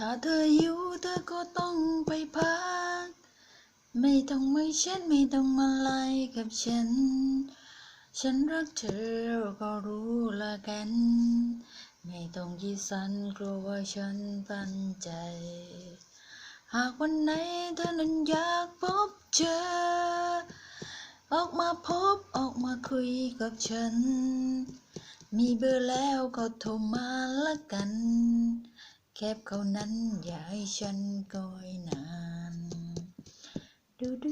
ถ้าเธอหิวเธอก็ต้องไปพัก ไม่ต้องมาเช็ดไม่ต้องมาไล่กับฉัน ฉันรักเธอก็รู้ละกัน ไม่ต้องยีสันกลัวว่าฉันปันใจ หากวันไหนเธอนั้นอยากพบเจอ ออกมาพบออกมาคุยกับฉัน มีเบอร์แล้วก็โทรมาละกัน khép câu nánh giải sanh coi nàn du du